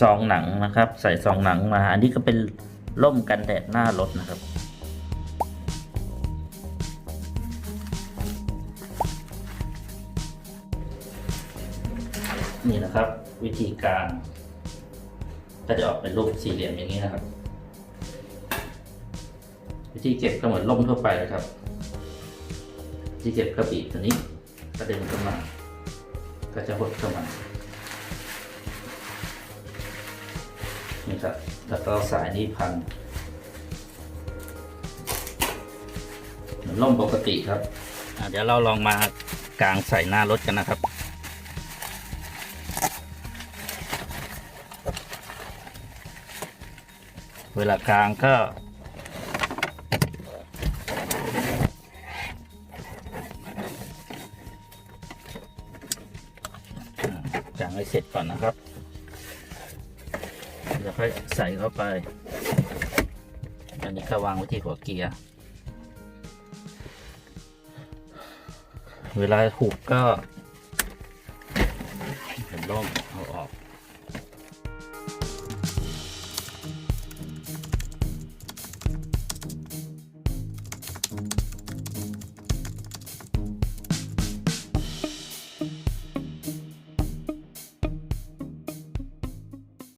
ซองหนังนะครับ ใส่ซองหนังมา อันนี้ก็เป็นร่มกันแดดหน้ารถนะครับ นี่นะครับ วิธีการ ก็จะออกเป็นรูปสี่เหลี่ยมอย่างนี้นะครับ วิธีเก็บก็เหมือนร่มทั่วไปเลยครับวิธีเก็บก็บีบตัวนี้กระเด็นเข้ามา ก็จะหดเข้ามา นี่ครับแล้วก็สายนี้พันเหมือนร่มปกติครับเดี๋ยวเราลองมากางใส่หน้ารถกันนะครับเวลากลางก็กางให้เสร็จก่อนนะครับ เดี๋ยวค่อยใส่เข้าไป อันนี้ก็วางไว้ที่หัวเกียร์ เวลาหุบก็เห็นร่ม